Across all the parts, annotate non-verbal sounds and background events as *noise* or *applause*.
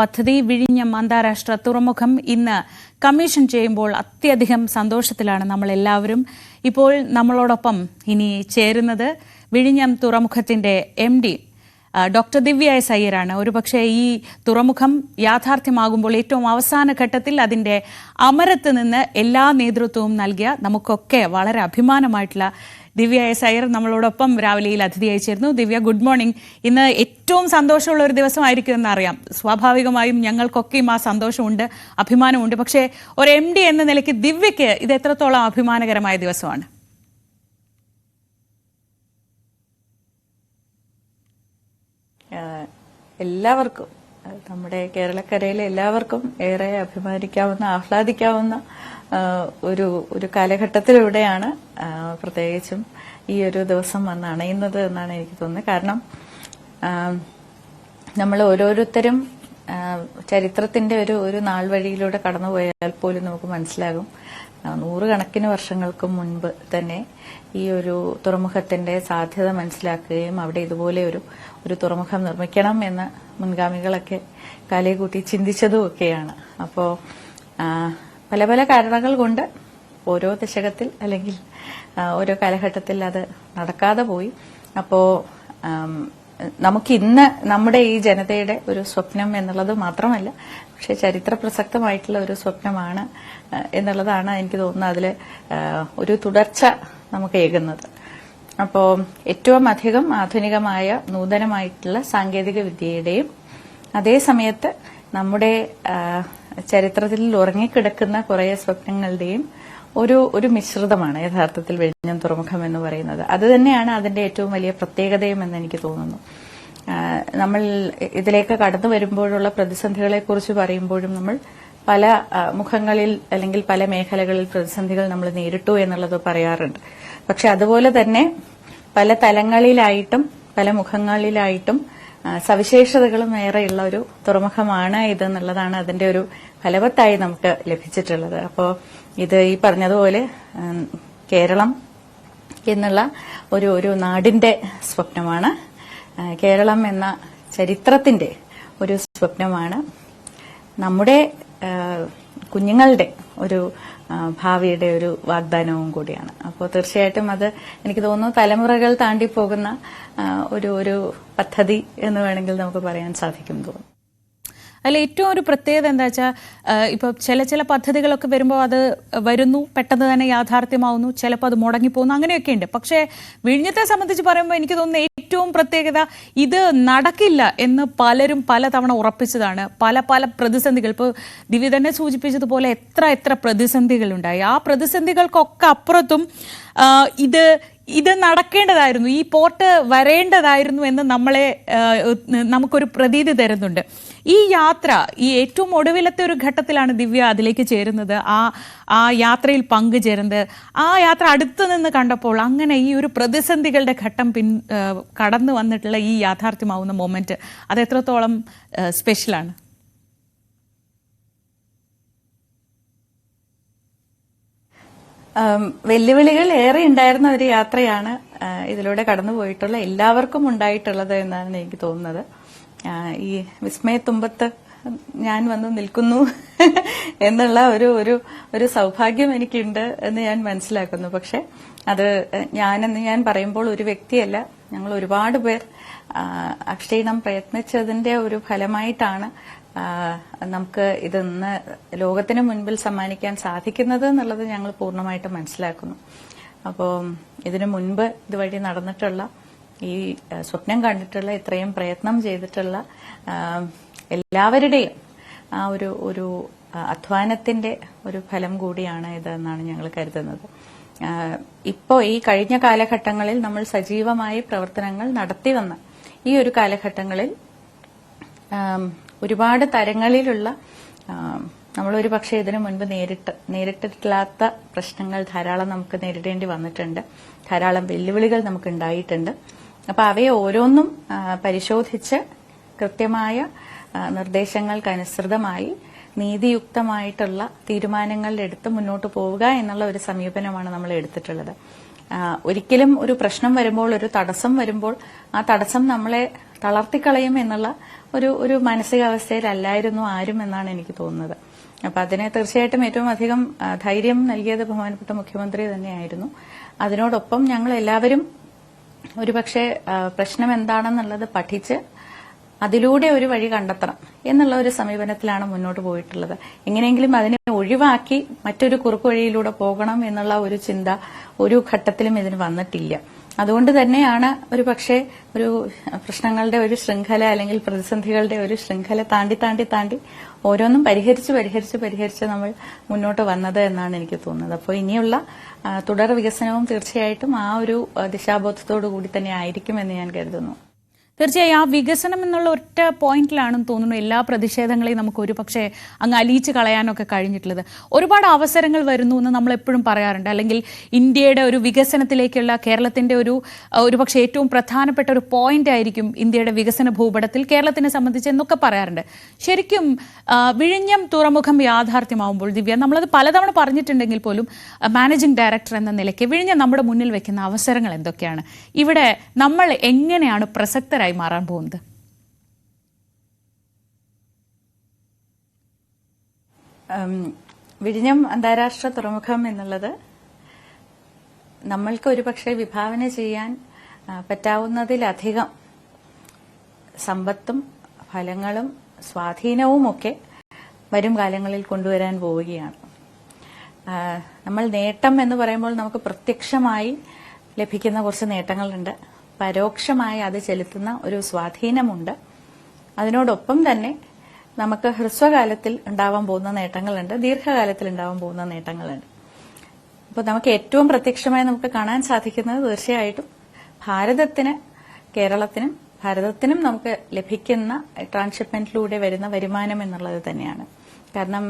പദ്ധതി വിഴിഞ്ഞം അന്താരാഷ്ട്ര തുറമുഖം ഇന്ന് കമ്മീഷൻ ചെയ്യുമ്പോൾ അത്യധികം സന്തോഷത്തിലാണ് നമ്മൾ എല്ലാവരും ഇപ്പോൾ നമ്മളോടൊപ്പം ഇനി ചേരുന്നത് വിഴിഞ്ഞം തുറമുഖത്തിന്റെ M D doctor Divya S ഒരുപക്ഷെ ഈ തുറമുഖം യാഥാർത്ഥ്യമാകുമ്പോൾ ഏറ്റവും അവസാന ഘട്ടത്തിൽ അതിന്റെ അമരത്ത് നിന്ന് എല്ലാ നേതൃത്വവും നൽകിയ നമുക്കൊക്കെ വളരെ അഭിമാനമായിട്ടുള്ള ദിവ്യ എസ് അയ്യർ നമ്മളോടൊപ്പം രാവിലെയിൽ അതിഥിയായി ചേർന്നു ദിവ്യ ഗുഡ് മോർണിംഗ് ഇന്ന് ഏറ്റവും സന്തോഷമുള്ള ഒരു ദിവസമായിരിക്കും എന്നറിയാം. സ്വാഭാവികമായും ഞങ്ങൾക്കൊക്കെയും ആ സന്തോഷമുണ്ട് അഭിമാനമുണ്ട്. പക്ഷേ ഒരു എം ഡി എന്ന നിലയ്ക്ക് ദിവ്യയ്ക്ക് ഇത് എത്രത്തോളം അഭിമാനകരമായ ദിവസമാണ്? എല്ലാവർക്കും നമ്മുടെ കേരളക്കരയിലെ എല്ലാവർക്കും ഏറെ അഭിമാനിക്കാവുന്ന ആഹ്ലാദിക്കാവുന്ന ഒരു ഒരു കാലഘട്ടത്തിലൂടെയാണ് പ്രത്യേകിച്ചും ഈ ഒരു ദിവസം വന്ന് അണയുന്നത് എന്നാണ് എനിക്ക് തോന്നുന്നത്. കാരണം നമ്മൾ ഓരോരുത്തരും ചരിത്രത്തിന്റെ ഒരു ഒരു നാൾ വഴിയിലൂടെ കടന്നുപോയാൽ പോലും നമുക്ക് മനസ്സിലാകും. നൂറുകണക്കിന് വർഷങ്ങൾക്ക് മുൻപ് തന്നെ ഈ ഒരു തുറമുഖത്തിന്റെ സാധ്യത മനസ്സിലാക്കുകയും അവിടെ ഇതുപോലെ ഒരു ഒരു തുറമുഖം നിർമ്മിക്കണം എന്ന് മുൻഗാമികളൊക്കെ കാലേ കൂട്ടി ചിന്തിച്ചതും ഒക്കെയാണ് അപ്പോ പല പല കാരണങ്ങൾ കൊണ്ട് ഓരോ ദശകത്തിൽ അല്ലെങ്കിൽ ഓരോ കാലഘട്ടത്തിൽ അത് നടക്കാതെ പോയി. അപ്പോ നമുക്കിന്ന് നമ്മുടെ ഈ ജനതയുടെ ഒരു സ്വപ്നം എന്നുള്ളത് മാത്രമല്ല പക്ഷെ ചരിത്ര പ്രസക്തമായിട്ടുള്ള ഒരു സ്വപ്നമാണ് എന്നുള്ളതാണ് എനിക്ക് തോന്നുന്നത് അതിൽ ഒരു തുടർച്ച നമുക്ക് ഏകുന്നത്. അപ്പോൾ ഏറ്റവും അധികം ആധുനികമായ നൂതനമായിട്ടുള്ള സാങ്കേതിക വിദ്യയുടെയും അതേ സമയത്ത് നമ്മുടെ ചരിത്രത്തിൽ ഉറങ്ങിക്കിടക്കുന്ന കുറേ സ്വപ്നങ്ങളുടെയും ഒരു ഒരു മിശ്രിതമാണ് യഥാർത്ഥത്തിൽ വിഴിഞ്ഞം തുറമുഖം എന്ന് പറയുന്നത്. അത് തന്നെയാണ് അതിന്റെ ഏറ്റവും വലിയ പ്രത്യേകതയും എന്ന് എനിക്ക് തോന്നുന്നു. നമ്മൾ ഇതിലേക്ക് കടന്നു വരുമ്പോഴുള്ള പ്രതിസന്ധികളെ കുറിച്ച് പറയുമ്പോഴും നമ്മൾ പല മുഖങ്ങളിൽ അല്ലെങ്കിൽ പല മേഖലകളിൽ പ്രതിസന്ധികൾ നമ്മൾ നേരിട്ടു എന്നുള്ളത് പറയാറുണ്ട്. പക്ഷെ അതുപോലെ തന്നെ പല തലങ്ങളിലായിട്ടും പല മുഖങ്ങളിലായിട്ടും സവിശേഷതകളും ഏറെയുള്ള ഒരു തുറമുഖമാണ് ഇതെന്നുള്ളതാണ് അതിന്റെ ഒരു ഫലവത്തായി നമുക്ക് ലഭിച്ചിട്ടുള്ളത്. അപ്പോൾ ഇത് ഈ പറഞ്ഞതുപോലെ കേരളം എന്നുള്ള ഒരു ഒരു നാടിന്റെ സ്വപ്നമാണ്. കേരളം എന്ന ചരിത്രത്തിന്റെ ഒരു സ്വപ്നമാണ്. നമ്മുടെ കുഞ്ഞുങ്ങളുടെ ഒരു ഭാവിയുടെ ഒരു വാഗ്ദാനവും കൂടിയാണ്. അപ്പോൾ തീർച്ചയായിട്ടും അത് എനിക്ക് തോന്നുന്നു തലമുറകൾ താണ്ടി പോകുന്ന ഒരു ഒരു പദ്ധതി എന്ന് വേണമെങ്കിൽ നമുക്ക് പറയാൻ സാധിക്കും തോന്നുന്നു. അതിൽ ഏറ്റവും ഒരു പ്രത്യേകത എന്താ വെച്ചാൽ ഇപ്പൊ ചില ചില പദ്ധതികളൊക്കെ വരുമ്പോൾ അത് വരുന്നു പെട്ടെന്ന് തന്നെ യാഥാർത്ഥ്യമാവുന്നു ചിലപ്പോൾ അത് മുടങ്ങിപ്പോകുന്നു അങ്ങനെയൊക്കെ ഉണ്ട്. പക്ഷേ വിഴിഞ്ഞത്തെ സംബന്ധിച്ച് പറയുമ്പോൾ എനിക്ക് തോന്നുന്നു ഏറ്റവും പ്രത്യേകത ഇത് നടക്കില്ല എന്ന് പലരും പലതവണ ഉറപ്പിച്ചതാണ്. പല പല പ്രതിസന്ധികൾ. ഇപ്പോൾ ദിവ്യ തന്നെ സൂചിപ്പിച്ചതുപോലെ എത്ര എത്ര പ്രതിസന്ധികൾ ഉണ്ടായി ആ പ്രതിസന്ധികൾക്കൊക്കെ അപ്പുറത്തും ഇത് ഇത് നടക്കേണ്ടതായിരുന്നു ഈ പോർട്ട് വരേണ്ടതായിരുന്നു എന്ന് നമ്മളെ നമുക്കൊരു പ്രതീതി തരുന്നുണ്ട്. ഈ യാത്ര ഈ ഏറ്റവും ഒടുവിലത്തെ ഒരു ഘട്ടത്തിലാണ് ദിവ്യ അതിലേക്ക് ചേരുന്നത്. ആ ആ യാത്രയിൽ പങ്കുചേരുന്നത്. ആ യാത്ര അടുത്തു നിന്ന് കണ്ടപ്പോൾ അങ്ങനെ ഈ ഒരു പ്രതിസന്ധികളുടെ ഘട്ടം പിൻ കടന്നു വന്നിട്ടുള്ള ഈ യാഥാർത്ഥ്യമാവുന്ന മൊമെന്റ് അത് എത്രത്തോളം സ്പെഷ്യലാണ് വെല്ലുവിളികൾ ഏറെ ഉണ്ടായിരുന്ന ഒരു യാത്രയാണ് ഇതിലൂടെ കടന്നുപോയിട്ടുള്ള എല്ലാവർക്കും ഉണ്ടായിട്ടുള്ളത് എന്നാണ് എനിക്ക് തോന്നുന്നത്. ഈ വിസ്മയത്തുമ്പത്ത് ഞാൻ വന്ന് നിൽക്കുന്നു *laughs* എന്നുള്ള ഒരു ഒരു ഒരു സൗഭാഗ്യം എനിക്കുണ്ട് എന്ന് ഞാൻ മനസ്സിലാക്കുന്നു. പക്ഷെ അത് ഞാനെന്ന് ഞാൻ പറയുമ്പോൾ ഒരു വ്യക്തിയല്ല. ഞങ്ങൾ ഒരുപാട് പേർ അക്ഷീണം പ്രയത്നിച്ചതിന്റെ ഒരു ഫലമായിട്ടാണ് നമുക്ക് ഇതൊന്ന് ലോകത്തിന് മുൻപിൽ സമ്മാനിക്കാൻ സാധിക്കുന്നത് എന്നുള്ളത് ഞങ്ങൾ പൂർണമായിട്ട് മനസ്സിലാക്കുന്നു. അപ്പോൾ ഇതിനു മുൻപ് ഇതുവഴി നടന്നിട്ടുള്ള ഈ സ്വപ്നം കണ്ടിട്ടുള്ള ഇത്രയും പ്രയത്നം ചെയ്തിട്ടുള്ള എല്ലാവരുടെയും ആ ഒരു ഒരു അധ്വാനത്തിന്റെ ഒരു ഫലം കൂടിയാണ് ഇതെന്നാണ് ഞങ്ങൾ കരുതുന്നത്. ഇപ്പോൾ ഈ കഴിഞ്ഞ കാലഘട്ടങ്ങളിൽ നമ്മൾ സജീവമായി പ്രവർത്തനങ്ങൾ നടത്തി വന്ന ഈ ഒരു കാലഘട്ടങ്ങളിൽ ഒരുപാട് തരങ്ങളിലുള്ള നമ്മളൊരു പക്ഷേ ഇതിനു മുൻപ് നേരിട്ട് നേരിട്ടിട്ടില്ലാത്ത പ്രശ്നങ്ങൾ ധാരാളം നമുക്ക് നേരിടേണ്ടി വന്നിട്ടുണ്ട്. ധാരാളം വെല്ലുവിളികൾ നമുക്ക് ഉണ്ടായിട്ടുണ്ട് അപ്പൊ അവയെ ഓരോന്നും പരിശോധിച്ച് കൃത്യമായ നിർദ്ദേശങ്ങൾക്കനുസൃതമായി നീതിയുക്തമായിട്ടുള്ള തീരുമാനങ്ങൾ എടുത്ത് മുന്നോട്ട് പോവുക എന്നുള്ള ഒരു സമീപനമാണ് നമ്മൾ എടുത്തിട്ടുള്ളത്. ഒരിക്കലും ഒരു പ്രശ്നം വരുമ്പോൾ ഒരു തടസ്സം വരുമ്പോൾ ആ തടസ്സം നമ്മളെ തളർത്തിക്കളയും എന്നുള്ള ഒരു ഒരു മാനസികാവസ്ഥയിലല്ലായിരുന്നു ആരും എന്നാണ് എനിക്ക് തോന്നുന്നത്. അപ്പൊ അതിനെ തീർച്ചയായിട്ടും ഏറ്റവും അധികം ധൈര്യം നൽകിയത് ബഹുമാനപ്പെട്ട മുഖ്യമന്ത്രി തന്നെയായിരുന്നു. അതിനോടൊപ്പം ഞങ്ങൾ എല്ലാവരും ഒരുപക്ഷെ പ്രശ്നം എന്താണെന്നുള്ളത് പഠിച്ച് അതിലൂടെ ഒരു വഴി കണ്ടെത്തണം എന്നുള്ള ഒരു സമീപനത്തിലാണ് മുന്നോട്ട് പോയിട്ടുള്ളത്. എങ്ങനെയെങ്കിലും അതിനെ ഒഴിവാക്കി മറ്റൊരു കുറുക്കു വഴിയിലൂടെ പോകണം എന്നുള്ള ഒരു ചിന്ത ഒരു ഘട്ടത്തിലും ഇതിന് വന്നിട്ടില്ല. അതുകൊണ്ട് തന്നെയാണ് ഒരു പക്ഷേ ഒരു പ്രശ്നങ്ങളുടെ ഒരു ശൃംഖല അല്ലെങ്കിൽ പ്രതിസന്ധികളുടെ ഒരു ശൃംഖല താണ്ടി താണ്ടി താണ്ടി ഓരോന്നും പരിഹരിച്ച് പരിഹരിച്ച് പരിഹരിച്ച് നമ്മൾ മുന്നോട്ട് വന്നത് എന്നാണ് എനിക്ക് തോന്നുന്നത്. അപ്പോൾ ഇനിയുള്ള തുടർ വികസനവും തീർച്ചയായിട്ടും ആ ഒരു ദിശാബോധത്തോടു കൂടി തന്നെ ആയിരിക്കുമെന്ന് ഞാൻ കരുതുന്നു. തീർച്ചയായും ആ വികസനം എന്നുള്ള ഒറ്റ പോയിന്റിലാണെന്ന് തോന്നുന്നു എല്ലാ പ്രതിഷേധങ്ങളെയും നമുക്ക് ഒരു പക്ഷേ അങ്ങ് അലിയിച്ച് കളയാനൊക്കെ കഴിഞ്ഞിട്ടുള്ളത്. ഒരുപാട് അവസരങ്ങൾ വരുന്നു എന്ന് നമ്മൾ എപ്പോഴും പറയാറുണ്ട്. അല്ലെങ്കിൽ ഇന്ത്യയുടെ ഒരു വികസനത്തിലേക്കുള്ള കേരളത്തിന്റെ ഒരു ഒരു പക്ഷേ ഏറ്റവും പ്രധാനപ്പെട്ട ഒരു പോയിന്റ് ആയിരിക്കും ഇന്ത്യയുടെ വികസന ഭൂപടത്തിൽ കേരളത്തിനെ സംബന്ധിച്ച് എന്നൊക്കെ പറയാറുണ്ട്. ശരിക്കും വിഴിഞ്ഞം തുറമുഖം യാഥാർത്ഥ്യമാവുമ്പോൾ ദിവ്യ നമ്മളത് പലതവണ പറഞ്ഞിട്ടുണ്ടെങ്കിൽ പോലും മാനേജിംഗ് ഡയറക്ടർ എന്ന നിലയ്ക്ക് വിഴിഞ്ഞം നമ്മുടെ മുന്നിൽ വെക്കുന്ന അവസരങ്ങൾ എന്തൊക്കെയാണ്? ഇവിടെ നമ്മൾ എങ്ങനെയാണ് പ്രസക്തരായി മാറാൻ പോകുന്നത്? വിഴിഞ്ഞം അന്താരാഷ്ട്ര തുറമുഖം എന്നുള്ളത് നമ്മൾക്ക് ഒരുപക്ഷെ വിഭാവന ചെയ്യാൻ പറ്റാവുന്നതിലധികം സമ്പത്തും ഫലങ്ങളും സ്വാധീനവുമൊക്കെ വരും കാലങ്ങളിൽ കൊണ്ടുവരാൻ പോവുകയാണ്. നമ്മൾ നേട്ടം എന്ന് പറയുമ്പോൾ നമുക്ക് പ്രത്യക്ഷമായി ലഭിക്കുന്ന കുറച്ച് നേട്ടങ്ങളുണ്ട്. പരോക്ഷമായി അത് ചെലുത്തുന്ന ഒരു സ്വാധീനമുണ്ട്. അതിനോടൊപ്പം തന്നെ നമുക്ക് ഹ്രസ്വകാലത്തിൽ ഉണ്ടാവാൻ പോകുന്ന നേട്ടങ്ങളുണ്ട് ദീർഘകാലത്തിൽ ഉണ്ടാവാൻ പോകുന്ന നേട്ടങ്ങളുണ്ട്. അപ്പോൾ നമുക്ക് ഏറ്റവും പ്രത്യക്ഷമായി നമുക്ക് കാണാൻ സാധിക്കുന്നത് തീർച്ചയായിട്ടും ഭാരതത്തിന് കേരളത്തിനും ഭാരതത്തിനും നമുക്ക് ലഭിക്കുന്ന ട്രാൻസ്ഷിപ്മെന്റിലൂടെ വരുന്ന വരുമാനം എന്നുള്ളത് തന്നെയാണ്. കാരണം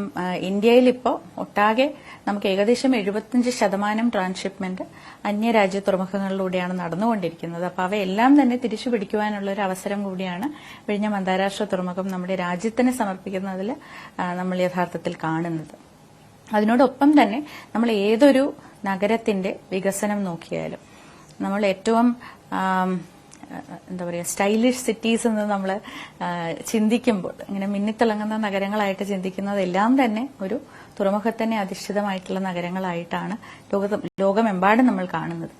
ഇന്ത്യയിൽ ഇപ്പോൾ ഒട്ടാകെ നമുക്ക് ഏകദേശം എഴുപത്തിയഞ്ച് ശതമാനം ട്രാൻസ്ഷിപ്മെന്റ് അന്യരാജ്യ തുറമുഖങ്ങളിലൂടെയാണ് നടന്നുകൊണ്ടിരിക്കുന്നത്. അപ്പോൾ അവയെല്ലാം തന്നെ തിരിച്ചു പിടിക്കുവാനുള്ള ഒരു അവസരം കൂടിയാണ് വിഴിഞ്ഞം അന്താരാഷ്ട്ര തുറമുഖം നമ്മുടെ രാജ്യത്തിന് സമർപ്പിക്കുന്നതിൽ നമ്മൾ യഥാർത്ഥത്തിൽ കാണുന്നത്. അതിനോടൊപ്പം തന്നെ നമ്മൾ ഏതൊരു നഗരത്തിന്റെ വികസനം നോക്കിയാലും നമ്മൾ ഏറ്റവും എന്താ പറയുക സ്റ്റൈലിഷ് സിറ്റീസ് എന്ന് നമ്മൾ ചിന്തിക്കുമ്പോൾ ഇങ്ങനെ മിന്നിത്തിളങ്ങുന്ന നഗരങ്ങളായിട്ട് ചിന്തിക്കുന്നതെല്ലാം തന്നെ ഒരു തുറമുഖത്തന്നെ അധിഷ്ഠിതമായിട്ടുള്ള നഗരങ്ങളായിട്ടാണ് ലോക ലോകമെമ്പാടും നമ്മൾ കാണുന്നത്.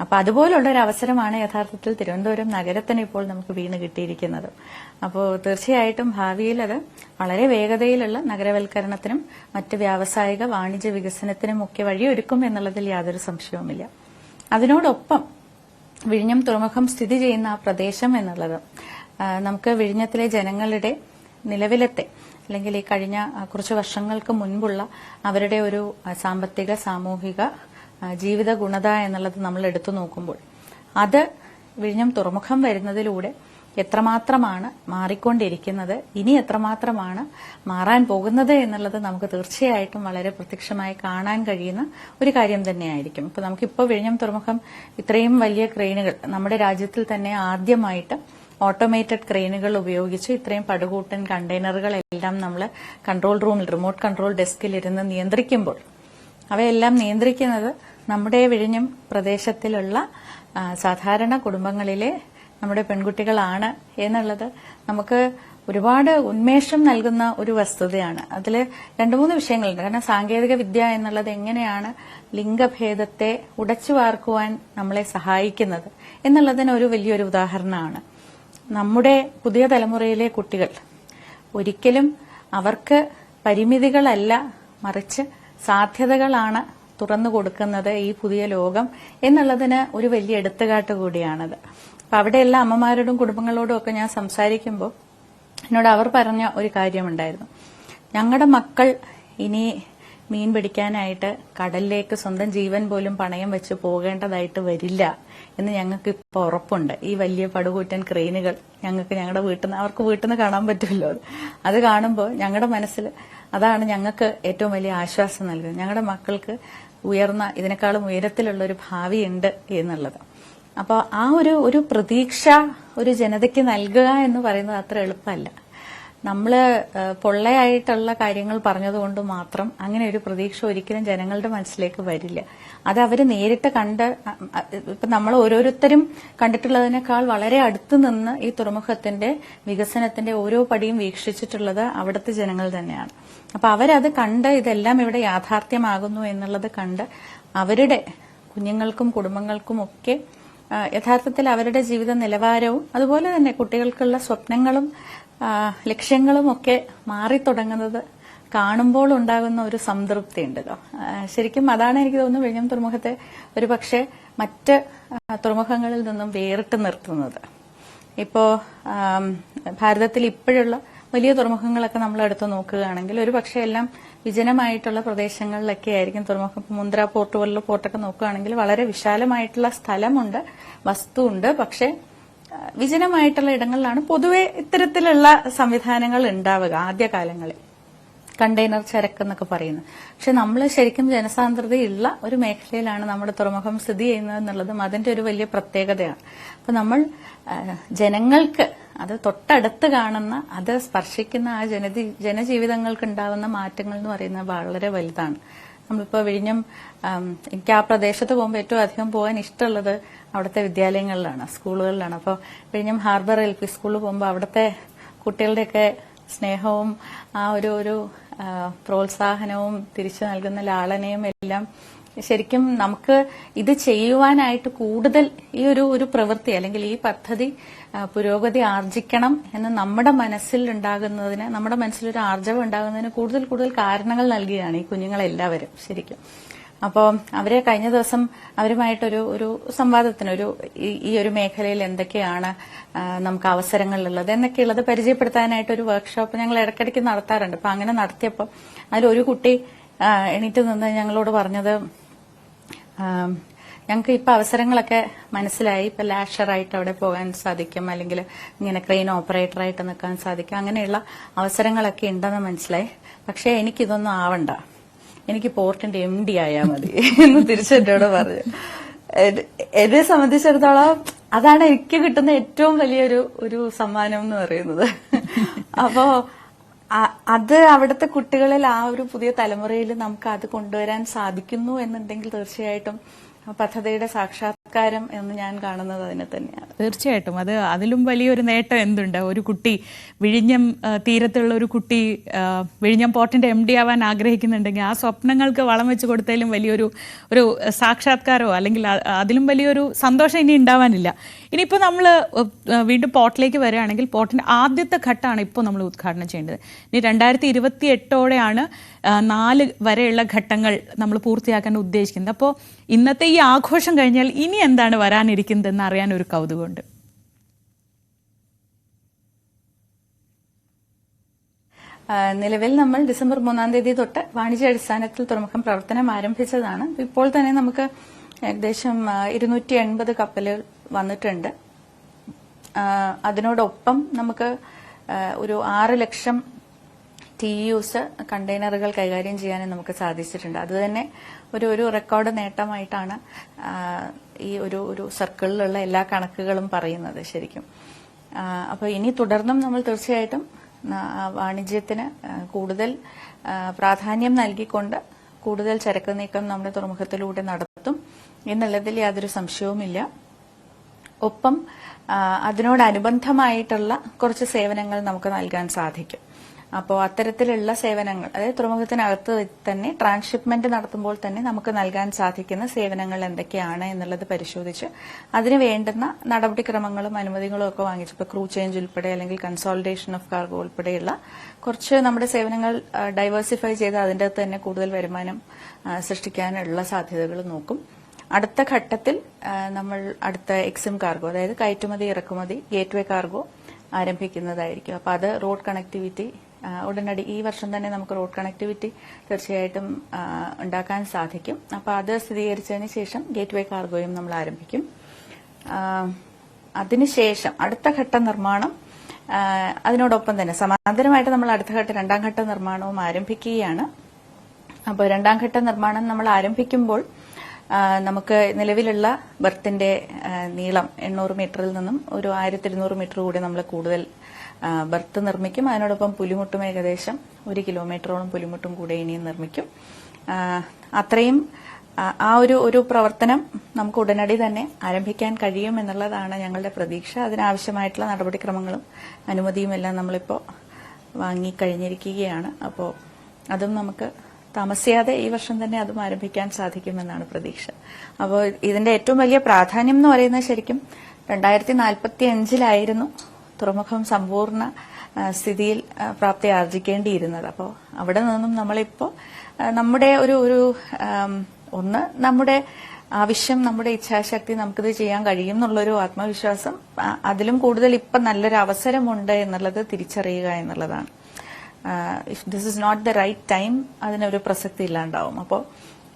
അപ്പൊ അതുപോലുള്ള ഒരു അവസരമാണ് യഥാർത്ഥത്തിൽ തിരുവനന്തപുരം നഗരത്തിന് ഇപ്പോൾ നമുക്ക് വീണ് കിട്ടിയിരിക്കുന്നത്. അപ്പോൾ തീർച്ചയായിട്ടും ഭാവിയിൽ അത് വളരെ വേഗതയിലുള്ള നഗരവൽക്കരണത്തിനും മറ്റ് വ്യാവസായിക വാണിജ്യ വികസനത്തിനും ഒക്കെ വഴിയൊരുക്കും എന്നുള്ളതിൽ യാതൊരു സംശയവുമില്ല. അതിനോടൊപ്പം വിഴിഞ്ഞം തുറമുഖം സ്ഥിതി ചെയ്യുന്ന ആ പ്രദേശം എന്നുള്ളത്. നമുക്ക് വിഴിഞ്ഞത്തിലെ ജനങ്ങളുടെ നിലവിലത്തെ അല്ലെങ്കിൽ ഈ കഴിഞ്ഞ കുറച്ച് വർഷങ്ങൾക്ക് മുൻപുള്ള അവരുടെ ഒരു സാമ്പത്തിക സാമൂഹിക ജീവിത ഗുണത എന്നുള്ളത് നമ്മൾ എടുത്തു നോക്കുമ്പോൾ. അത് വിഴിഞ്ഞം തുറമുഖം വരുന്നതിലൂടെ എത്രമാത്രമാണ് മാറിക്കൊണ്ടിരിക്കുന്നത് ഇനി എത്രമാത്രമാണ് മാറാൻ പോകുന്നത് എന്നുള്ളത് നമുക്ക് തീർച്ചയായിട്ടും വളരെ പ്രത്യക്ഷമായി കാണാൻ കഴിയുന്ന ഒരു കാര്യം തന്നെയായിരിക്കും. ഇപ്പൊ നമുക്കിപ്പോൾ വിഴിഞ്ഞം തുറമുഖം ഇത്രയും വലിയ ക്രെയിനുകൾ നമ്മുടെ രാജ്യത്തിൽ തന്നെ ആദ്യമായിട്ട് ഓട്ടോമേറ്റഡ് ക്രെയിനുകൾ ഉപയോഗിച്ച് ഇത്രയും പടുകൂട്ടൻ കണ്ടെയ്നറുകളെല്ലാം നമ്മൾ കൺട്രോൾ റൂമിൽ റിമോട്ട് കൺട്രോൾ ഡെസ്കിൽ ഇരുന്ന് നിയന്ത്രിക്കുമ്പോൾ അവയെല്ലാം നിയന്ത്രിക്കുന്നത് നമ്മുടെ വിഴിഞ്ഞം പ്രദേശത്തിലുള്ള സാധാരണ കുടുംബങ്ങളിലെ നമ്മുടെ പെൺകുട്ടികളാണ് എന്നുള്ളത് നമുക്ക് ഒരുപാട് ഉന്മേഷം നൽകുന്ന ഒരു വസ്തുതയാണ്. അതിൽ രണ്ടു മൂന്ന് വിഷയങ്ങളുണ്ട്. കാരണം സാങ്കേതിക വിദ്യ എന്നുള്ളത് എങ്ങനെയാണ് ലിംഗഭേദത്തെ ഉടച്ചു വാർക്കുവാൻ നമ്മളെ സഹായിക്കുന്നത് എന്നുള്ളതിന് ഒരു വലിയൊരു ഉദാഹരണമാണ്. നമ്മുടെ പുതിയ തലമുറയിലെ കുട്ടികൾ ഒരിക്കലും അവർക്ക് പരിമിതികളല്ല മറിച്ച് സാധ്യതകളാണ് തുറന്നു കൊടുക്കുന്നത് ഈ പുതിയ ലോകം എന്നുള്ളതിന് ഒരു വലിയ എടുത്തുകാട്ട് കൂടിയാണത്. അപ്പൊ അവിടെയുള്ള അമ്മമാരോടും കുടുംബങ്ങളോടും ഒക്കെ ഞാൻ സംസാരിക്കുമ്പോൾ എന്നോട് അവർ പറഞ്ഞ ഒരു കാര്യമുണ്ടായിരുന്നു. ഞങ്ങളുടെ മക്കൾ ഇനി മീൻ പിടിക്കാനായിട്ട് കടലിലേക്ക് സ്വന്തം ജീവൻ പോലും പണയം വെച്ച് പോകേണ്ടതായിട്ട് വരില്ല എന്ന് ഞങ്ങൾക്ക് ഇപ്പോൾ ഉറപ്പുണ്ട്. ഈ വലിയ പടുകൂറ്റൻ ക്രെയിനുകൾ ഞങ്ങൾക്ക് ഞങ്ങളുടെ വീട്ടിൽ നിന്ന് അവർക്ക് വീട്ടിൽ നിന്ന് കാണാൻ പറ്റുമല്ലോ. അത് കാണുമ്പോൾ ഞങ്ങളുടെ മനസ്സിൽ അതാണ് ഞങ്ങൾക്ക് ഏറ്റവും വലിയ ആശ്വാസം നൽകുന്നത്. ഞങ്ങളുടെ മക്കൾക്ക് ഉയർന്ന ഇതിനേക്കാളും ഉയരത്തിലുള്ള ഒരു ഭാവിയുണ്ട് എന്നുള്ളത്. അപ്പോൾ ആ ഒരു ഒരു പ്രതീക്ഷ ഒരു ജനതയ്ക്ക് നൽകുക എന്ന് പറയുന്നത് അത്ര എളുപ്പമല്ല. നമ്മൾ പൊള്ളയായിട്ടുള്ള കാര്യങ്ങൾ പറഞ്ഞതുകൊണ്ട് മാത്രം അങ്ങനെ ഒരു പ്രതീക്ഷ ഒരിക്കലും ജനങ്ങളുടെ മനസ്സിലേക്ക് വരില്ല. അത് അവർ നേരിട്ട് കണ്ട് ഇപ്പൊ നമ്മൾ ഓരോരുത്തരും കണ്ടിട്ടുള്ളതിനേക്കാൾ വളരെ അടുത്ത് നിന്ന് ഈ തുറമുഖത്തിന്റെ വികസനത്തിന്റെ ഓരോ പടിയും വീക്ഷിച്ചിട്ടുള്ളത് അവിടുത്തെ ജനങ്ങൾ തന്നെയാണ്. അപ്പൊ അവരത് കണ്ട് ഇതെല്ലാം ഇവിടെ യാഥാർത്ഥ്യമാകുന്നു എന്നുള്ളത് കണ്ട് അവരുടെ കുഞ്ഞുങ്ങൾക്കും കുടുംബങ്ങൾക്കും ഒക്കെ യഥാർത്ഥത്തിൽ അവരുടെ ജീവിത നിലവാരവും അതുപോലെ തന്നെ കുട്ടികൾക്കുള്ള സ്വപ്നങ്ങളും ലക്ഷ്യങ്ങളും ഒക്കെ മാറി തുടങ്ങുന്നത് കാണുമ്പോൾ ഉണ്ടാകുന്ന ഒരു സംതൃപ്തി ഉണ്ടല്ലോ ശരിക്കും അതാണ് എനിക്ക് തോന്നുന്നു വിഴിഞ്ഞം തുറമുഖത്തെ ഒരു പക്ഷേ മറ്റ് തുറമുഖങ്ങളിൽ നിന്നും വേറിട്ട് നിർത്തുന്നത്. ഇപ്പോ ഭാരതത്തിൽ ഇപ്പോഴുള്ള വലിയ തുറമുഖങ്ങളൊക്കെ നമ്മൾ എടുത്തു നോക്കുകയാണെങ്കിൽ ഒരു പക്ഷേ എല്ലാം വിജനമായിട്ടുള്ള പ്രദേശങ്ങളിലൊക്കെ ആയിരിക്കും തുറമുഖം. മുന്ദ്ര പോർട്ട് പോലുള്ള പോർട്ടൊക്കെ നോക്കുകയാണെങ്കിൽ വളരെ വിശാലമായിട്ടുള്ള സ്ഥലമുണ്ട് വസ്തുണ്ട് പക്ഷേ വിജനമായിട്ടുള്ള ഇടങ്ങളിലാണ് പൊതുവെ ഇത്തരത്തിലുള്ള സംവിധാനങ്ങൾ ഉണ്ടാവുക ആദ്യകാലങ്ങളിൽ. കണ്ടെയ്നർ ചരക്ക് എന്നൊക്കെ പറയുന്നത്. പക്ഷെ നമ്മൾ ശരിക്കും ജനസാന്ദ്രതയുള്ള ഒരു മേഖലയിലാണ് നമ്മുടെ തുറമുഖം സ്ഥിതി ചെയ്യുന്നത് എന്നുള്ളതും അതിന്റെ ഒരു വലിയ പ്രത്യേകതയാണ്. അപ്പൊ നമ്മൾ ജനങ്ങൾക്ക് അത് തൊട്ടടുത്ത് കാണുന്ന അത് സ്പർശിക്കുന്ന ആ ജനതി ജനജീവിതങ്ങൾക്ക് ഉണ്ടാവുന്ന മാറ്റങ്ങൾ എന്ന് പറയുന്നത് വളരെ വലുതാണ്. നമ്മളിപ്പോ വിഴിഞ്ഞം എനിക്ക് ആ പ്രദേശത്ത് പോകുമ്പോൾ ഏറ്റവും അധികം പോകാൻ ഇഷ്ടമുള്ളത് അവിടുത്തെ വിദ്യാലയങ്ങളിലാണ് സ്കൂളുകളിലാണ്. അപ്പോൾ വിഴിഞ്ഞം ഹാർബർ എൽ പി സ്കൂളിൽ പോകുമ്പോൾ അവിടുത്തെ കുട്ടികളുടെയൊക്കെ സ്നേഹവും ആ ഒരു ഒരു പ്രോത്സാഹനവും തിരിച്ചു നൽകുന്ന ലാളനയും എല്ലാം ശരിക്കും നമുക്ക് ഇത് ചെയ്യുവാനായിട്ട് കൂടുതൽ ഈ ഒരു ഒരു പ്രവൃത്തി അല്ലെങ്കിൽ ഈ പദ്ധതി പുരോഗതി ആർജിക്കണം എന്ന് നമ്മുടെ മനസ്സിൽ ഉണ്ടാകുന്നതിന് നമ്മുടെ മനസ്സിലൊരു ആർജവം ഉണ്ടാകുന്നതിന് കൂടുതൽ കൂടുതൽ കാരണങ്ങൾ നൽകുകയാണ് ഈ കുഞ്ഞുങ്ങളെല്ലാവരും ശരിക്കും. അപ്പോൾ അവരെ കഴിഞ്ഞ ദിവസം അവരുമായിട്ടൊരു ഒരു സംവാദത്തിന് ഒരു ഈ- ഒരു മേഖലയിൽ എന്തൊക്കെയാണ് നമുക്ക് അവസരങ്ങളുള്ളത് എന്നൊക്കെയുള്ളത് പരിചയപ്പെടുത്താനായിട്ട് ഒരു വർക്ക്ഷോപ്പ് ഞങ്ങൾ ഇടയ്ക്കിടയ്ക്ക് നടത്താറുണ്ട്. അപ്പൊ അങ്ങനെ നടത്തിയപ്പോൾ അതിലൊരു കുട്ടി എണീറ്റ് നിന്ന് ഞങ്ങളോട് പറഞ്ഞത് ഞങ്ങൾക്ക് ഇപ്പൊ അവസരങ്ങളൊക്കെ മനസ്സിലായി. ഇപ്പൊ ലാഷറായിട്ട് അവിടെ പോകാൻ സാധിക്കും. അല്ലെങ്കിൽ ഇങ്ങനെ ക്രെയിൻ ഓപ്പറേറ്ററായിട്ട് നിൽക്കാൻ സാധിക്കും. അങ്ങനെയുള്ള അവസരങ്ങളൊക്കെ ഉണ്ടെന്ന് മനസ്സിലായി. പക്ഷേ എനിക്കിതൊന്നും ആവണ്ട. എനിക്ക് പോർട്ടിന്റെ എം ഡി ആയാൽ മതി എന്ന് തിരിച്ചെന്നോട് പറഞ്ഞു. എന്നെ- സംബന്ധിച്ചിടത്തോളം അതാണ് എനിക്ക് കിട്ടുന്ന ഏറ്റവും വലിയൊരു ഒരു സമ്മാനം എന്ന് പറയുന്നത്. അപ്പോ അത് അവിടുത്തെ കുട്ടികളിൽ ആ ഒരു പുതിയ തലമുറയിൽ നമുക്ക് അത് കൊണ്ടുവരാൻ സാധിക്കുന്നു എന്നുണ്ടെങ്കിൽ തീർച്ചയായിട്ടും പദ്ധതിയുടെ സാക്ഷാത്കാരം എന്ന് ഞാൻ കാണുന്നത് അതിനെ തന്നെയാണ്. തീർച്ചയായിട്ടും. അത് അതിലും വലിയൊരു നേട്ടം എന്തുണ്ട്? ഒരു കുട്ടി വിഴിഞ്ഞം തീരത്തുള്ള ഒരു കുട്ടി വിഴിഞ്ഞം പോർട്ടിന്റെ എം ഡി ആവാൻ ആഗ്രഹിക്കുന്നുണ്ടെങ്കിൽ ആ സ്വപ്നങ്ങൾക്ക് വളം വെച്ച് കൊടുത്തതിലും വലിയൊരു ഒരു സാക്ഷാത്കാരമോ അല്ലെങ്കിൽ അതിലും വലിയൊരു സന്തോഷം ഇനി ഉണ്ടാവാനില്ല. ഇനിയിപ്പോൾ നമ്മൾ വീണ്ടും പോർട്ടിലേക്ക് വരികയാണെങ്കിൽ പോർട്ടിന്റെ ആദ്യത്തെ ഘട്ടമാണ് ഇപ്പോൾ നമ്മൾ ഉദ്ഘാടനം ചെയ്യേണ്ടത്. ഇനി രണ്ടായിരത്തി ഇരുപത്തി എട്ടോടെയാണ് നാല് വരെയുള്ള ഘട്ടങ്ങൾ നമ്മൾ പൂർത്തിയാക്കാൻ ഉദ്ദേശിക്കുന്നത്. അപ്പോൾ ഇന്നത്തെ ഈ ആഘോഷം കഴിഞ്ഞാൽ ഇനി എന്താണ് വരാനിരിക്കുന്നതെന്ന് അറിയാൻ ഒരു കൗതുകമുണ്ട്. നിലവിൽ നമ്മൾ ഡിസംബർ മൂന്നാം തീയതി തൊട്ട് വാണിജ്യാടിസ്ഥാനത്തിൽ തുറമുഖം പ്രവർത്തനം ആരംഭിച്ചതാണ്. ഇപ്പോൾ തന്നെ നമുക്ക് ഏകദേശം ഇരുന്നൂറ്റി എൺപത് കപ്പലുകൾ വന്നിട്ടുണ്ട്. അതിനോടൊപ്പം നമുക്ക് ഒരു ആറ് ലക്ഷം ടി യൂസ് കണ്ടെയ്നറുകൾ കൈകാര്യം ചെയ്യാനും നമുക്ക് സാധിച്ചിട്ടുണ്ട്. അതുതന്നെ ഒരു ഒരു റെക്കോർഡ് നേട്ടമായിട്ടാണ് ഈ ഒരു ഒരു സർക്കിളിലുള്ള എല്ലാ കണക്കുകളും പറയുന്നത് ശരിക്കും. അപ്പോൾ ഇനി തുടർന്നും നമ്മൾ തീർച്ചയായിട്ടും വാണിജ്യത്തിന് കൂടുതൽ പ്രാധാന്യം നൽകിക്കൊണ്ട് കൂടുതൽ ചരക്ക് നീക്കം നമ്മുടെ തുറമുഖത്തിലൂടെ നടത്തും എന്നുള്ളതിൽ യാതൊരു സംശയവുമില്ല. ഒപ്പം അതിനോടനുബന്ധമായിട്ടുള്ള കുറച്ച് സേവനങ്ങൾ നമുക്ക് നൽകാൻ സാധിക്കും. അപ്പോൾ അത്തരത്തിലുള്ള സേവനങ്ങൾ അതായത് തുറമുഖത്തിനകത്ത് തന്നെ ട്രാൻസ്ഷിപ്മെന്റ് നടത്തുമ്പോൾ തന്നെ നമുക്ക് നൽകാൻ സാധിക്കുന്ന സേവനങ്ങൾ എന്തൊക്കെയാണ് എന്നുള്ളത് പരിശോധിച്ച് അതിന് വേണ്ടുന്ന നടപടിക്രമങ്ങളും അനുമതികളും ഒക്കെ വാങ്ങിച്ചു ഇപ്പോൾ ക്രൂ ചേഞ്ച് ഉൾപ്പെടെ അല്ലെങ്കിൽ കൺസോൾട്ടേഷൻ ഓഫ് കാർഗോ ഉൾപ്പെടെയുള്ള കുറച്ച് നമ്മുടെ സേവനങ്ങൾ ഡൈവേഴ്സിഫൈ ചെയ്ത് അതിന്റെ അകത്ത് തന്നെ കൂടുതൽ വരുമാനം സൃഷ്ടിക്കാനുള്ള സാധ്യതകൾ നോക്കും. അടുത്ത ഘട്ടത്തിൽ നമ്മൾ അടുത്ത എക്സിം കാർഗോ അതായത് കയറ്റുമതി ഇറക്കുമതി ഗേറ്റ്വേ കാർഗോ ആരംഭിക്കുന്നതായിരിക്കും. അപ്പോൾ അത് റോഡ് കണക്ടിവിറ്റി ഉടനടി ഈ വർഷം തന്നെ നമുക്ക് റോഡ് കണക്ടിവിറ്റി തീർച്ചയായിട്ടും ഉണ്ടാക്കാൻ സാധിക്കും. അപ്പോൾ അത് സ്ഥിരീകരിച്ചതിന് ശേഷം ഗേറ്റ് വേ കാർഗോയും നമ്മൾ ആരംഭിക്കും. അതിനുശേഷം അടുത്ത ഘട്ട നിർമ്മാണം അതിനോടൊപ്പം തന്നെ സമാന്തരമായിട്ട് നമ്മൾ അടുത്ത ഘട്ട രണ്ടാം ഘട്ട നിർമ്മാണവും ആരംഭിക്കുകയാണ്. അപ്പോൾ രണ്ടാം ഘട്ട നിർമ്മാണം നമ്മൾ ആരംഭിക്കുമ്പോൾ നമുക്ക് നിലവിലുള്ള ബർത്തിന്റെ നീളം എണ്ണൂറ് മീറ്ററിൽ നിന്നും ഒരു ആയിരത്തി ഇരുന്നൂറ് മീറ്റർ കൂടി നമ്മൾ കൂടുതൽ ബർത്ത് നിർമ്മിക്കും. അതിനോടൊപ്പം പുലിമുട്ടും ഏകദേശം ഒരു കിലോമീറ്ററോളം പുലിമുട്ടും കൂടെ ഇനിയും നിർമ്മിക്കും. അത്രയും ആ, ഒരു ഒരു പ്രവർത്തനം നമുക്ക് ഉടനടി തന്നെ ആരംഭിക്കാൻ കഴിയും എന്നുള്ളതാണ് ഞങ്ങളുടെ പ്രതീക്ഷ. അതിനാവശ്യമായിട്ടുള്ള നടപടിക്രമങ്ങളും അനുമതിയും എല്ലാം നമ്മളിപ്പോൾ വാങ്ങിക്കഴിഞ്ഞിരിക്കുകയാണ് അപ്പോൾ അതും നമുക്ക് താമസിയാതെ ഈ വർഷം തന്നെ അതും ആരംഭിക്കാൻ സാധിക്കുമെന്നാണ് പ്രതീക്ഷ. അപ്പോൾ ഇതിന്റെ ഏറ്റവും വലിയ പ്രാധാന്യം എന്ന് പറയുന്നത് ശരിക്കും രണ്ടായിരത്തി നാൽപ്പത്തി അഞ്ചിലായിരുന്നു തുറമുഖം സമ്പൂർണ സ്ഥിതിയിൽ പ്രാപ്തി ആർജിക്കേണ്ടിയിരുന്നത്. അപ്പോൾ അവിടെ നിന്നും നമ്മളിപ്പോൾ നമ്മുടെ ഒരു ഒരു ഒന്ന് നമ്മുടെ ആവശ്യം നമ്മുടെ ഇച്ഛാശക്തി നമുക്കിത് ചെയ്യാൻ കഴിയും എന്നുള്ളൊരു ആത്മവിശ്വാസം അതിലും കൂടുതൽ ഇപ്പം നല്ലൊരു അവസരമുണ്ട് എന്നുള്ളത് തിരിച്ചറിയുക എന്നുള്ളതാണ്. If this is not the right time അതിനൊരു പ്രസക്തി ഇല്ലാണ്ടാവും. അപ്പോൾ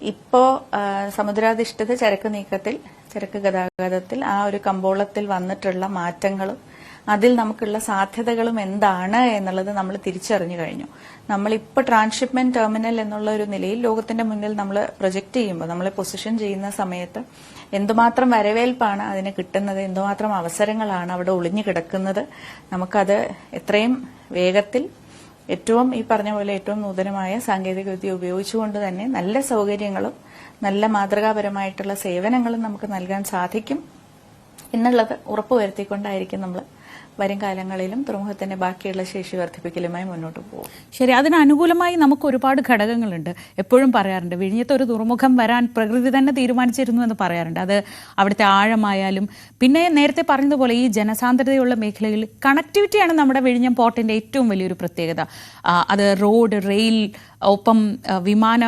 ഇപ്പോ ആ, സമുദ്രാധിഷ്ഠിത ചരക്ക് നീക്കത്തിൽ ചരക്ക് ഗതാഗതത്തിൽ ആ ഒരു കമ്പോളത്തിൽ വന്നിട്ടുള്ള മാറ്റങ്ങളും അതിൽ നമുക്കുള്ള സാധ്യതകളും എന്താണ് എന്നുള്ളത് നമ്മൾ തിരിച്ചറിഞ്ഞു കഴിഞ്ഞു. നമ്മളിപ്പോൾ ട്രാൻസ്ഷിപ്മെന്റ് ടെർമിനൽ എന്നുള്ള ഒരു നിലയിൽ ലോകത്തിന്റെ മുന്നിൽ നമ്മൾ പ്രൊജക്ട് ചെയ്യുമ്പോൾ നമ്മളെ പൊസിഷൻ ചെയ്യുന്ന സമയത്ത് എന്തുമാത്രം വരവേൽപ്പാണ് അതിന് കിട്ടുന്നത് എന്തുമാത്രം അവസരങ്ങളാണ് അവിടെ ഒളിഞ്ഞു കിടക്കുന്നത് നമുക്കത് എത്രയും വേഗത്തിൽ ഏറ്റവും ഈ പറഞ്ഞ പോലെ ഏറ്റവും നൂതനമായ സാങ്കേതികവിദ്യ ഉപയോഗിച്ചുകൊണ്ട് തന്നെ നല്ല സൗകര്യങ്ങളും നല്ല മാതൃകാപരമായിട്ടുള്ള സേവനങ്ങളും നമുക്ക് നൽകാൻ സാധിക്കും എന്നുള്ളത് ഉറപ്പുവരുത്തിക്കൊണ്ടായിരിക്കും നമ്മൾ വരും കാലങ്ങളിലും തുറമുഖത്തിന്റെ ബാക്കിയുള്ള ശേഷി വർദ്ധിപ്പിക്കലുമായി മുന്നോട്ട് പോകും. ശരി അതിന് അനുകൂലമായി നമുക്ക് ഒരുപാട് ഘടകങ്ങളുണ്ട്. എപ്പോഴും പറയാറുണ്ട് വിഴിഞ്ഞത്ത് ഒരു തുറമുഖം വരാൻ പ്രകൃതി തന്നെ തീരുമാനിച്ചിരുന്നു എന്ന് പറയാറുണ്ട്. അത് അവിടുത്തെ ആഴമായാലും പിന്നെ നേരത്തെ പറഞ്ഞതുപോലെ ഈ ജനസാന്ദ്രതയുള്ള മേഖലയിൽ കണക്ടിവിറ്റിയാണ് നമ്മുടെ വിഴിഞ്ഞം പോർട്ടിന്റെ ഏറ്റവും വലിയൊരു പ്രത്യേകത. അത് റോഡ് റെയിൽ ഒപ്പം വിമാന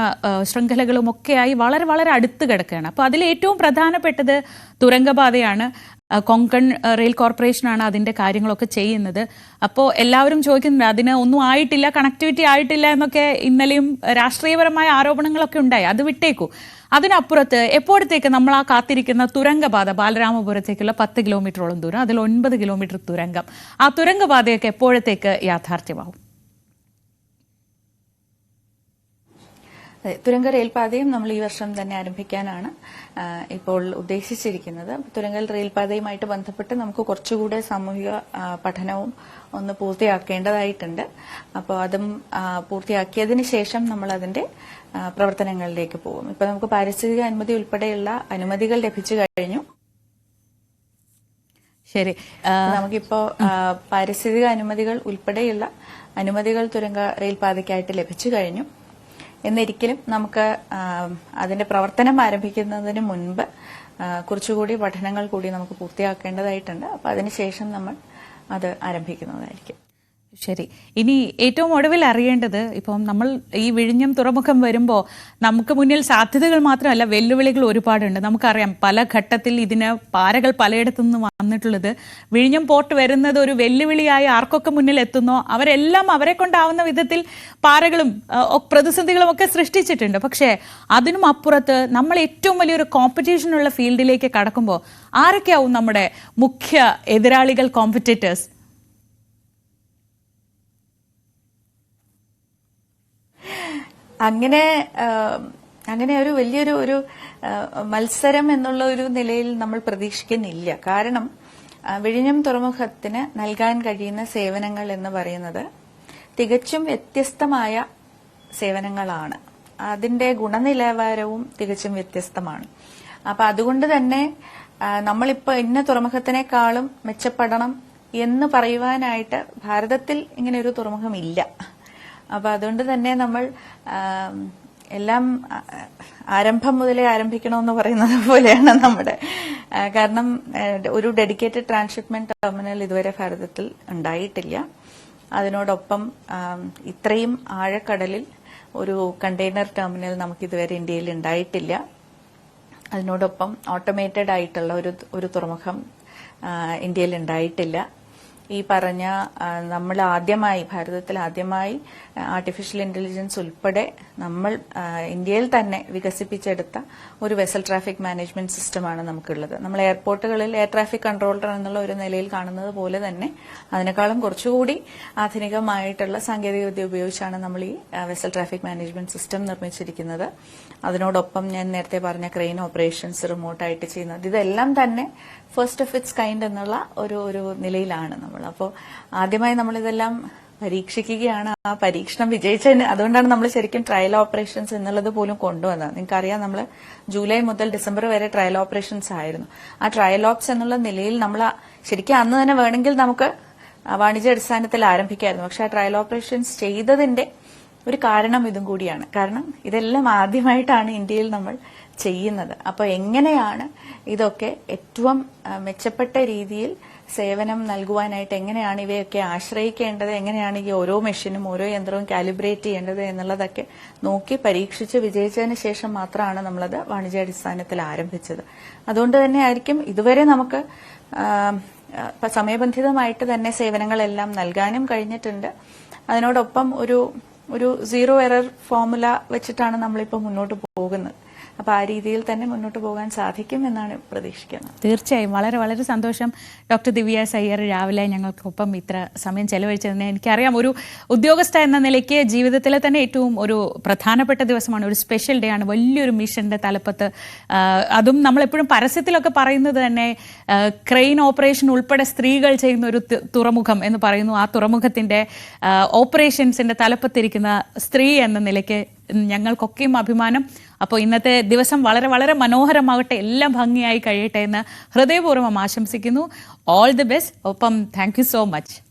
ശൃംഖലകളും ഒക്കെയായി വളരെ വളരെ അടുത്ത് കിടക്കുകയാണ്. അപ്പോൾ അതിൽ ഏറ്റവും പ്രധാനപ്പെട്ടത് തുരങ്കപാതയാണ്. കൊങ്കൺ റെയിൽ കോർപ്പറേഷനാണ് അതിന്റെ കാര്യങ്ങളൊക്കെ ചെയ്യുന്നത്. അപ്പോൾ എല്ലാവരും ചോദിക്കുന്നുണ്ട് അതിന് ഒന്നും ആയിട്ടില്ല കണക്ടിവിറ്റി ആയിട്ടില്ല എന്നൊക്കെ ഇന്നലെയും രാഷ്ട്രീയപരമായ ആരോപണങ്ങളൊക്കെ ഉണ്ടായി. അത് വിട്ടേക്കൂ. അതിനപ്പുറത്ത് എപ്പോഴത്തേക്ക് നമ്മൾ ആ കാത്തിരിക്കുന്ന തുരങ്കപാത ബാലരാമപുരത്തേക്കുള്ള പത്ത് കിലോമീറ്ററോളം ദൂരം അതിൽ ഒൻപത് കിലോമീറ്റർ തുരങ്കം ആ തുരങ്കപാതയൊക്കെ എപ്പോഴത്തേക്ക് യാഥാർത്ഥ്യമാവും? തുരങ്ക റെയിൽപാതയും നമ്മൾ ഈ വർഷം തന്നെ ആരംഭിക്കാനാണ്. ഇപ്പോൾ ഉദ്ദേശിച്ചിരിക്കുന്നത്. തുരങ്ക റെയിൽപാതയുമായിട്ട് ബന്ധപ്പെട്ട് നമുക്ക് കുറച്ചുകൂടെ സാമൂഹിക പഠനവും ഒന്ന് പൂർത്തിയാക്കേണ്ടതായിട്ടുണ്ട്. അപ്പോൾ അതും പൂർത്തിയാക്കിയതിന് ശേഷം നമ്മൾ അതിന്റെ പ്രവർത്തനങ്ങളിലേക്ക് പോകും. ഇപ്പൊ നമുക്ക് പാരിസ്ഥിതിക അനുമതി ഉൾപ്പെടെയുള്ള അനുമതികൾ ലഭിച്ചു കഴിഞ്ഞു. ശരി. നമുക്കിപ്പോ പാരിസ്ഥിതിക അനുമതികൾ ഉൾപ്പെടെയുള്ള അനുമതികൾ തുരങ്ക റെയിൽപാതയ്ക്കായിട്ട് ലഭിച്ചു കഴിഞ്ഞു. എന്നിരിക്കലും നമുക്ക് അതിന്റെ പ്രവർത്തനം ആരംഭിക്കുന്നതിന് മുൻപ് കുറച്ചുകൂടി പഠനങ്ങൾ കൂടി നമുക്ക് പൂർത്തിയാക്കേണ്ടതായിട്ടുണ്ട്. അപ്പൊ അതിനുശേഷം നമ്മൾ അത് ആരംഭിക്കുന്നതായിരിക്കും. ശരി. ഇനി ഏറ്റവും ഒടുവിൽ അറിയേണ്ടത് ഇപ്പം നമ്മൾ ഈ വിഴിഞ്ഞം തുറമുഖം വരുമ്പോൾ നമുക്ക് മുന്നിൽ സാധ്യതകൾ മാത്രമല്ല വെല്ലുവിളികൾ ഒരുപാടുണ്ട്. നമുക്കറിയാം പല ഘട്ടത്തിൽ ഇതിന് പാരകൾ പലയിടത്തു നിന്ന് വന്നിട്ടുള്ളത്. വിഴിഞ്ഞം പോർട്ട് വരുന്നത് ഒരു വെല്ലുവിളിയായി ആർക്കൊക്കെ മുന്നിൽ എത്തുന്നോ? അവരെല്ലാം അവരെ കൊണ്ടാവുന്ന വിധത്തിൽ പാറകളും പ്രതിസന്ധികളും ഒക്കെ സൃഷ്ടിച്ചിട്ടുണ്ട്. പക്ഷേ അതിനും അപ്പുറത്ത് നമ്മൾ ഏറ്റവും വലിയൊരു കോമ്പറ്റീഷനുള്ള ഫീൽഡിലേക്ക് കടക്കുമ്പോൾ ആരൊക്കെയാവും നമ്മുടെ മുഖ്യ എതിരാളികൾ കോമ്പറ്റേറ്റേഴ്സ് അങ്ങനെ അങ്ങനെ ഒരു വലിയൊരു ഒരു മത്സരം എന്നുള്ള ഒരു നിലയിൽ നമ്മൾ പ്രതീക്ഷിക്കുന്നില്ല. കാരണം വിഴിഞ്ഞം തുറമുഖത്തിന് നൽകാൻ കഴിയുന്ന സേവനങ്ങൾ എന്ന് പറയുന്നത് തികച്ചും വ്യത്യസ്തമായ സേവനങ്ങളാണ്. അതിന്റെ ഗുണനിലവാരവും തികച്ചും വ്യത്യസ്തമാണ്. അപ്പൊ അതുകൊണ്ട് തന്നെ നമ്മളിപ്പോ ഇന്ന തുറമുഖത്തിനേക്കാളും മെച്ചപ്പെടണം എന്ന് പറയുവാനായിട്ട് ഭാരതത്തിൽ ഇങ്ങനെ ഒരു തുറമുഖമില്ല. അപ്പൊ അതുകൊണ്ട് തന്നെ നമ്മൾ എല്ലാം ആരംഭം മുതലേ ആരംഭിക്കണമെന്ന് പറയുന്നത് പോലെയാണ് നമ്മുടെ. കാരണം ഒരു ഡെഡിക്കേറ്റഡ് ട്രാൻസ്ഷിപ്മെന്റ് ടെർമിനൽ ഇതുവരെ ഭാരതത്തിൽ ഉണ്ടായിട്ടില്ല. അതിനോടൊപ്പം ഇത്രയും ആഴക്കടലിൽ ഒരു കണ്ടെയ്നർ ടെർമിനൽ നമുക്ക് ഇതുവരെ ഇന്ത്യയിൽ ഉണ്ടായിട്ടില്ല. അതിനോടൊപ്പം ഓട്ടോമേറ്റഡ് ആയിട്ടുള്ള ഒരു ഒരു തുറമുഖം ഇന്ത്യയിൽ ഉണ്ടായിട്ടില്ല. ഈ പറഞ്ഞ നമ്മൾ ആദ്യമായി ഭാരതത്തിൽ ആദ്യമായി ആർട്ടിഫിഷ്യൽ ഇന്റലിജൻസ് ഉൾപ്പെടെ നമ്മൾ ഇന്ത്യയിൽ തന്നെ വികസിപ്പിച്ചെടുത്ത ഒരു വെസൽ ട്രാഫിക് മാനേജ്മെന്റ് സിസ്റ്റമാണ് നമുക്കുള്ളത്. നമ്മൾ എയർപോർട്ടുകളിൽ എയർ ട്രാഫിക് കൺട്രോളർ എന്നുള്ള ഒരു നിലയിൽ കാണുന്നത് പോലെ തന്നെ അതിനേക്കാളും കുറച്ചുകൂടി ആധുനികമായിട്ടുള്ള സാങ്കേതികവിദ്യ ഉപയോഗിച്ചാണ് നമ്മൾ ഈ വെസൽ ട്രാഫിക് മാനേജ്മെന്റ് സിസ്റ്റം നിർമ്മിച്ചിരിക്കുന്നത്. അതിനോടൊപ്പം ഞാൻ നേരത്തെ പറഞ്ഞ ക്രെയിൻ ഓപ്പറേഷൻസ് റിമോട്ടായിട്ട് ചെയ്യുന്നത്. ഇതെല്ലാം തന്നെ ഫസ്റ്റ് ഓഫ് ഇറ്റ്സ് കൈൻഡ് എന്നുള്ള ഒരു ഒരു നിലയിലാണ് നമ്മൾ. അപ്പോൾ ആദ്യമായി നമ്മളിതെല്ലാം പരീക്ഷിക്കുകയാണ് ആ പരീക്ഷണം വിജയിച്ചതിന്. അതുകൊണ്ടാണ് നമ്മൾ ശരിക്കും ട്രയൽ ഓപ്പറേഷൻസ് എന്നുള്ളത് പോലും കൊണ്ടുവന്നത്. നിങ്ങൾക്കറിയാം നമ്മൾ ജൂലൈ മുതൽ ഡിസംബർ വരെ ട്രയൽ ഓപ്പറേഷൻസ് ആയിരുന്നു. ആ ട്രയൽ ഓപ്സ് എന്നുള്ള നിലയിൽ നമ്മൾ ശരിക്കും അന്ന് തന്നെ വേണമെങ്കിൽ നമുക്ക് വാണിജ്യ അടിസ്ഥാനത്തിൽ ആരംഭിക്കായിരുന്നു. പക്ഷെ ആ ട്രയൽ ഓപ്പറേഷൻസ് ചെയ്തതിന്റെ ഒരു കാരണം ഇതും കൂടിയാണ്. കാരണം ഇതെല്ലാം ആദ്യമായിട്ടാണ് ഇന്ത്യയിൽ നമ്മൾ ചെയ്യുന്നത്. അപ്പോൾ എങ്ങനെയാണ് ഇതൊക്കെ ഏറ്റവും മെച്ചപ്പെട്ട രീതിയിൽ സേവനം നൽകുവാനായിട്ട് എങ്ങനെയാണ് ഇവയൊക്കെ ആശ്രയിക്കേണ്ടത് എങ്ങനെയാണ് ഈ ഓരോ മെഷീനും ഓരോ യന്ത്രവും കാലിബ്രേറ്റ് ചെയ്യേണ്ടത് എന്നുള്ളതൊക്കെ നോക്കി പരീക്ഷിച്ച് വിജയിച്ചതിന് ശേഷം മാത്രമാണ് നമ്മളത് വാണിജ്യാടിസ്ഥാനത്തിൽ ആരംഭിച്ചത്. അതുകൊണ്ട് തന്നെ ആയിരിക്കും ഇതുവരെ നമുക്ക് സമയബന്ധിതമായിട്ട് തന്നെ സേവനങ്ങളെല്ലാം നൽകാനും കഴിഞ്ഞിട്ടുണ്ട്. അതിനോടൊപ്പം ഒരു ഒരു സീറോ എറർ ഫോർമുല വെച്ചിട്ടാണ് നമ്മളിപ്പോൾ മുന്നോട്ട് പോകുന്നത്. അപ്പൊ ആ രീതിയിൽ തന്നെ മുന്നോട്ട് പോകാൻ സാധിക്കും എന്നാണ് പ്രതീക്ഷിക്കുന്നത്. തീർച്ചയായും. വളരെ വളരെ സന്തോഷം. ഡോക്ടർ ദിവ്യ സയ്യർ രാവിലെ ഞങ്ങൾക്കൊപ്പം ഇത്ര സമയം ചെലവഴിച്ചതെന്ന് എനിക്കറിയാം ഒരു ഉദ്യോഗസ്ഥ എന്ന നിലയ്ക്ക് ജീവിതത്തിലെ തന്നെ ഏറ്റവും ഒരു പ്രധാനപ്പെട്ട ദിവസമാണ്. ഒരു സ്പെഷ്യൽ ഡേ ആണ്. വലിയൊരു മിഷന്റെ തലപ്പത്ത് അതും നമ്മളെപ്പോഴും പരസ്യത്തിലൊക്കെ പറയുന്നത് തന്നെ ക്രെയിൻ ഓപ്പറേഷൻ ഉൾപ്പെടെ സ്ത്രീകൾ ചെയ്യുന്ന ഒരു തുറമുഖം എന്ന് പറയുന്നു. ആ തുറമുഖത്തിന്റെ ഓപ്പറേഷൻസിന്റെ തലപ്പത്തിരിക്കുന്ന സ്ത്രീ എന്ന നിലയ്ക്ക് ഞങ്ങൾക്കൊക്കെയും അഭിമാനം. അപ്പോൾ ഇന്നത്തെ ദിവസം വളരെ വളരെ മനോഹരമാകട്ടെ എല്ലാം ഭംഗിയായി കഴിയട്ടെ എന്ന് ഹൃദയപൂർവം ആശംസിക്കുന്നു. ഓൾ ദി ബെസ്റ്റ് ഒപ്പം താങ്ക് സോ മച്ച്